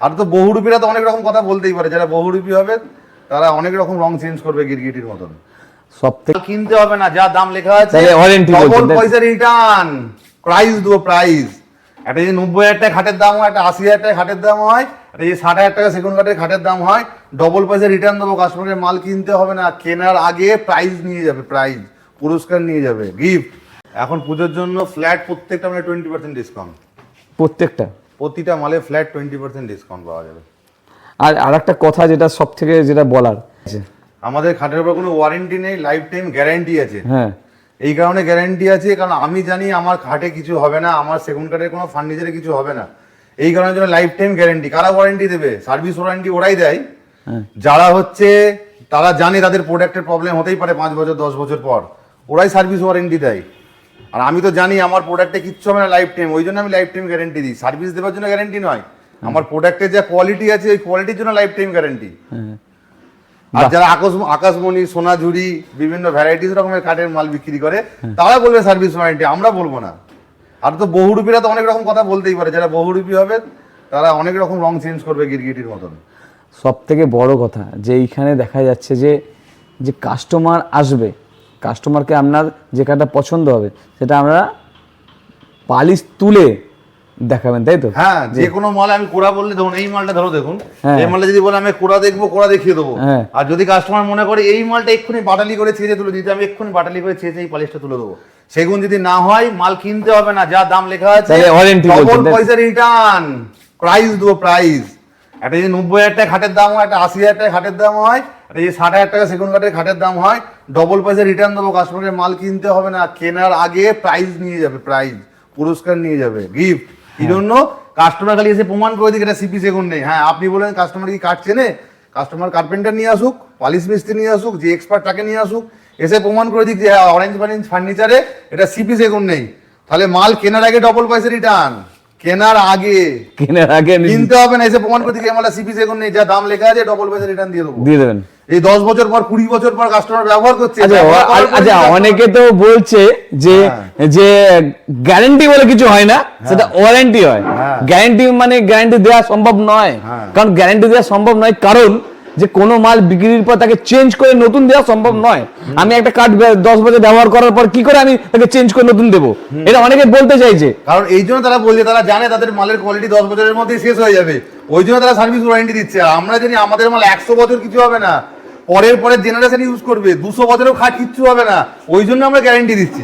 আর তো বহুরূপীরা তো অনেক রকম কথা বলতেই পারে যারা বহুরূপী হবে তারা অনেক রকম রং চেঞ্জ করবে গিরগিটির মতন। সব থেকে কিনতে হবে না যা দাম লেখা আছে ডবল পয়সা রিটার্ন প্রাইস দেবো প্রাইস একটা যে নব্বই হাজার টাকা খাটের দাম হয় একটা আশি হাজার টাকা খাটের দাম হয় একটা যে ষাট হাজার টাকা সেগুন কাঠের খাটের দাম হয় ডবল পয়সা রিটার্ন দেবো কাস্টমারকে মাল কিনতে হবে না কেনার আগে প্রাইস নিয়ে যাবে প্রাইস পুরস্কার নিয়ে যাবে গিফট এখন পুজোর জন্য ফ্ল্যাট প্রত্যেকটা মানে টোয়েন্টি পার্সেন্ট ডিসকাউন্ট প্রত্যেকটা? প্রতিটা মালে ফ্ল্যাট টোয়েন্টি পার্সেন্ট ডিসকাউন্ট পাওয়া যাবে। আর আরেকটা কথা যেটা সব থেকে যেটা বলার আমাদের খাটের উপর কোনো ওয়ারেন্টি নেই লাইফ টাইম গ্যারান্টি আছে। হ্যাঁ। এই কারণে গ্যারান্টি আছে কারণ আমি জানি আমার খাটে কিছু হবে না আমার সেগুন কাঠের কোনো ফার্নিচারে কিছু হবে না। এই কারণে জন্য লাইফ টাইম গ্যারান্টি কারা ওয়ারেন্টি দেবে? সার্ভিস ওয়ারেন্টি ওরাই দেয়। হ্যাঁ। যারা হচ্ছে তারা জানে তাদের প্রোডাক্টের প্রবলেম হতেই পারে পাঁচ বছর দশ বছর পর। ওরাই সার্ভিস ওয়ারেন্টি দেয়। আর আমি তো জানি আমার প্রোডাক্টে কিচ্ছু হবে না লাইফ টাইম ওই জন্য আমি লাইফ টাইম গ্যারেন্টি দিই। সার্ভিস দেওয়ার জন্য গ্যারেন্টি নয়। আমার প্রোডাক্টের যা কোয়ালিটি আছে ওই কোয়ালিটির জন্য লাইফ টাইম গ্যারেন্টি আর যারা আকাশ আকাশমণি সোনাঝুরি বিভিন্ন ভ্যারাইটিস রকমের কাঠের মাল বিক্রি করে তারা বলবে সার্ভিস ওয়ারেন্টি আমরা বলব না। আর তো বহুরূপীরা তো অনেক রকম কথা বলতেই পারে যারা বহুরূপী হবে তারা অনেক রকম রং চেঞ্জ করবে গিরগিটির মতন। সব থেকে বড় কথা যে এইখানে দেখা যাচ্ছে যে যে কাস্টমার আসবে কাস্টমারকে আপনার যে কাঠটা পছন্দ হবে সেটা আমরা পালিশ তুলে দেখাবেন তাই তো হ্যাঁ যে কোনো মাল আমি কোড়া বললে ধরুন এই মালটা ধরো দেখুন হ্যাঁ। এই মালটা যদি বলে আমি কোড়া দেখব কোড়া দেখিয়ে দেবো হ্যাঁ। আর যদি কাস্টমার মনে করে এই মালটা এক্ষুনি বাটালি করে ছেঁচে তুলে দিতে আমি এক্ষুনি বাটালি করে ছেঁচে এই পালিশটা তুলে দেবো সেগুন যদি না হয় মাল কিনতে হবে না যা দাম লেখা আছে? পয়সা রিটার্ন প্রাইস দেবো প্রাইস একটা যে নব্বই হাজার টাকা খাটের দাম হয় একটা আশি হাজার টাকা খাটের দাম হয় একটা যে ষাট হাজার টাকা সেগুন কাঠের খাটের দাম হয় ডবল পয়সা রিটার্ন দেবো কাস্টমারকে মাল কিনতে হবে না কেনার আগে প্রাইজ নিয়ে যাবে প্রাইজ পুরস্কার নিয়ে যাবে গিফট এই জন্য কাস্টমার খালি এসে প্রমাণ করে দিক এটা সিপি সেগুন নেই। হ্যাঁ আপনি বলেন কাস্টমার কি কাঠ চেনে? কাস্টমার কার্পেন্টার নিয়ে আসুক পালিশ মিস্ত্রি নিয়ে আসুক যে এক্সপার্ট তাকে নিয়ে আসুক এসে প্রমাণ করে দিক যে হ্যাঁ অরেঞ্জ ফারেঞ্জ ফার্নিচারে এটা সিপি সেগুন নেই। তাহলে মাল কেনার আগে ডবল পয়সা রিটার্ন কেনার আগে। কেনার আগে কিনতে হবে না এসে প্রমাণ করে দিকে আমার সিপি সেগুন নেই যা দাম লেখা আছে ডবল পয়সা রিটার্ন দিয়ে দেবো। দিয়ে দেবেন। এই দশ বছর পর কুড়ি বছর পর কাস্টমার ব্যবহার করছে আচ্ছা আচ্ছা অনেকে তো বলছে যে হ্যাঁ। যে গ্যারান্টি বলে কিছু হয় না সেটা ওয়ারেন্টি হয়। হ্যাঁ। গ্যারান্টি মানে গ্যারান্টি দেওয়া সম্ভব নয়। হ্যাঁ। কারণ গ্যারান্টি দেওয়া সম্ভব নয় কারণ যে কোনো মাল বিক্রির পর তাকে চেঞ্জ করে নতুন দেওয়া সম্ভব নয়। আমি একটা কার্ড দশ বছর ব্যবহার করার পর কি করে আমি তাকে চেঞ্জ করে নতুন দেবো? এটা অনেকে বলতে চাইছে। কারণ এই জন্য তারা বলছে তারা জানে তাদের মালের কোয়ালিটি দশ বছরের মধ্যে শেষ হয়ে যাবে। ওই জন্য তারা সার্ভিস ওয়ারেন্টি দিচ্ছে। আমরা জানি আমাদের মাল একশো বছর কিছু হবে না। পরের পরের জেনারেশন ইউজ করবে দুশো বছরেও খাট কিচ্ছু হবে না। ওই জন্য আমরা গ্যারেন্টি দিচ্ছি।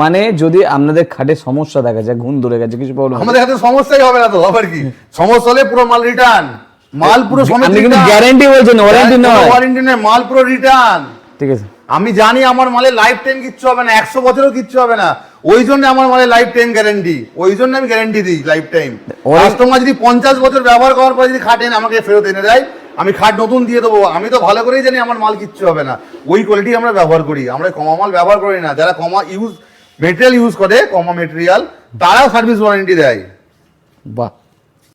মানে যদি আপনাদের খাটে সমস্যা দেখা যায় ঘুম ধরে গেছে কিছু প্রবলেম আমাদের হাতে সমস্যাই হবে না তো আবার কি? সমস্যা হলে পুরো মাল রিটার্ন মাল পুরো আপনি কিন্তু গ্যারান্টি বলছেন ওয়ারেন্টি নয়। ওয়ারেন্টি নেই মাল পুরো রিটার্ন ঠিক আছে। আমি জানি আমার মালে লাইফ টাইম কিচ্ছু হবে না একশো বছরও কিচ্ছু হবে না। ওই জন্য আমার মালে লাইফ টাইম গ্যারেন্টি ওই জন্য আমি গ্যারেন্টি দিই লাইফ টাইম কাস্টমার যদি পঞ্চাশ বছর ব্যবহার করার পর যদি খাটেন আমাকে ফেরত এনে দেয় আমি খাট নতুন দিয়ে দেবো। আমি তো ভালো করেই জানি আমার মাল কিচ্ছু হবে না। ওই কোয়ালিটি আমরা ব্যবহার করি। আমরা কমা মাল ব্যবহার করি না। যারা কমা ইউজ মেটেরিয়াল ইউজ করে, কমা মেটেরিয়াল তারাও সার্ভিস ওয়ারেন্টি দেয়। বাহ।